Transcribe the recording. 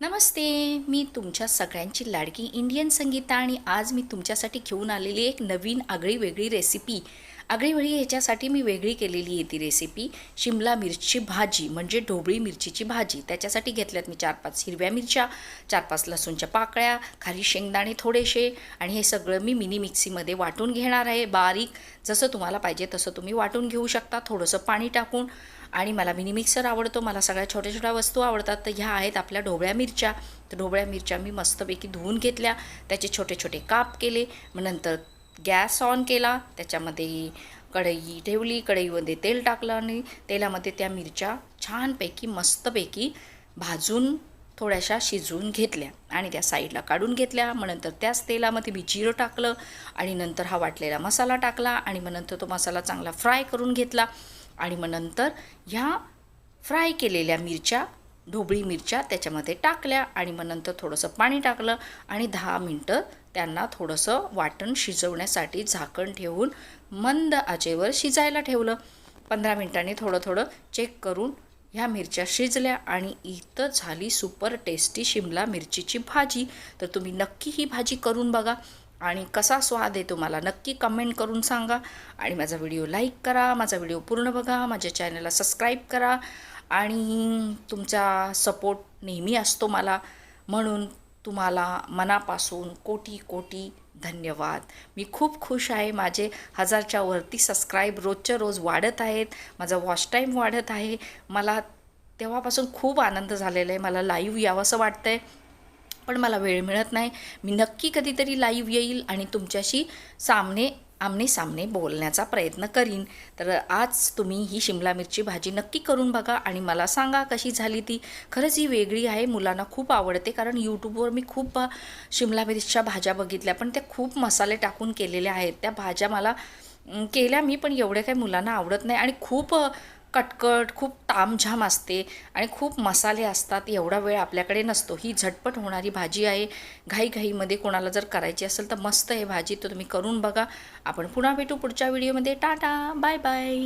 नमस्ते मी तुमच्या सगळ्यांची लाडकी इंडियन संगीता आणि आज मी तुमच्यासाठी घेऊन आलेली एक नवीन आगळी वेगळी रेसिपी आगळी वेगळी ह्याच्यासाठी मी वेगळी केलेली आहे ती रेसिपी शिमला मिरची भाजी म्हणजे ढोबळी मिरचीची भाजी. त्याच्यासाठी घेतल्यात मी चार पाच हिरव्या मिरच्या चार पाच लसूणच्या पाकळ्या खाली शेंगदाणे थोडेसे आणि हे सगळं मी मिनी मिक्सीमध्ये वाटून घेणार आहे बारीक. जसं तुम्हाला पाहिजे तसं तुम्ही वाटून घेऊ शकता. थोडंसं पाणी टाकून आणि मला मिनी मिक्सर आवडतो. मला सगळ्या छोट्या छोट्या वस्तू आवडतात. तर ह्या आहेत आपल्या ढोबळ्या मिरच्या. तर ढोबळ्या मिरच्या मी मस्तपैकी धुवून घेतल्या. त्याचे छोटे छोटे काप केले. मग नंतर गॅस ऑन केला त्याच्यामध्ये कढई ठेवली कढईमध्ये तेल टाकलं आणि तेलामध्ये त्या मिरच्या छानपैकी मस्तपैकी भाजून थोड्याशा शिजवून घेतल्या आणि त्या साईडला काढून घेतल्या. मग नंतर त्याच तेलामध्ये मी जिरं टाकलं आणि नंतर हा वाटलेला मसाला टाकला आणि मग नंतर तो मसाला चांगला फ्राय करून घेतला आणि मग नंतर ह्या फ्राय केलेल्या मिरच्या ढोबळी मिरच्या त्याच्यामध्ये टाकल्या आणि मग नंतर थोडंसं पाणी टाकलं आणि दहा मिनटं त्यांना थोडंसं वाटण शिजवण्यासाठी झाकण ठेवून मंद आचेवर शिजायला ठेवलं. पंधरा मिनटांनी थोडं थोडं चेक करून ह्या मिरच्या शिजल्या आणि इथं झाली सुपर टेस्टी शिमला मिरचीची भाजी. तर तुम्ही नक्की ही भाजी करून बघा आणि कसा स्वाद आहे तुम्हाला नक्की कमेंट करून सांगा. आणि माझा व्हिडिओ लाईक करा माझा व्हिडिओ पूर्ण बघा माझ्या चॅनलला सबस्क्राईब करा आणि तुमचा सपोर्ट नेहमी असतो मला. म्हणून तुम्हाला मनापासून कोटी कोटी धन्यवाद. मी खूप खुश आहे. माझे हजारच्या वरती सबस्क्राईब रोजच्या रोज वाढत आहेत. माझा वॉच टाईम वाढत आहे. मला तेव्हापासून खूप आनंद झालेला आहे. मला लाईव्ह यावंसं वाटतं आहे पण मला वेळ मिळत नाही. मी नक्की कधीतरी लाईव्ह येईल आणि तुमच्याशी सामने आमने सामने बोलण्याचा प्रयत्न करीन. तर आज तुम्ही ही शिमला मिरची भाजी नक्की करून बघा आणि मला सांगा कशी झाली ती. खरंच ही वेगळी आहे मुलांना खूप आवडते कारण यूट्यूबवर मी खूप शिमला मिरच्या भाज्या बघितल्या पण त्या खूप मसाले टाकून केलेल्या आहेत. त्या भाज्या मला केल्या मी पण एवढ्या काही मुलांना आवडत नाही आणि खूप कटकट खूप तामझाम असते आणि खूप मसाले असतात एवढा वेळ आपल्याकडे नसतो. ही झटपट होणारी भाजी आहे. घाईघाईमध्ये कोणाला जर करायची असेल तर मस्त आहे भाजी तर तुम्ही करून बघा. आपण पुन्हा भेटू पुढच्या व्हिडिओमध्ये. Tata bye bye.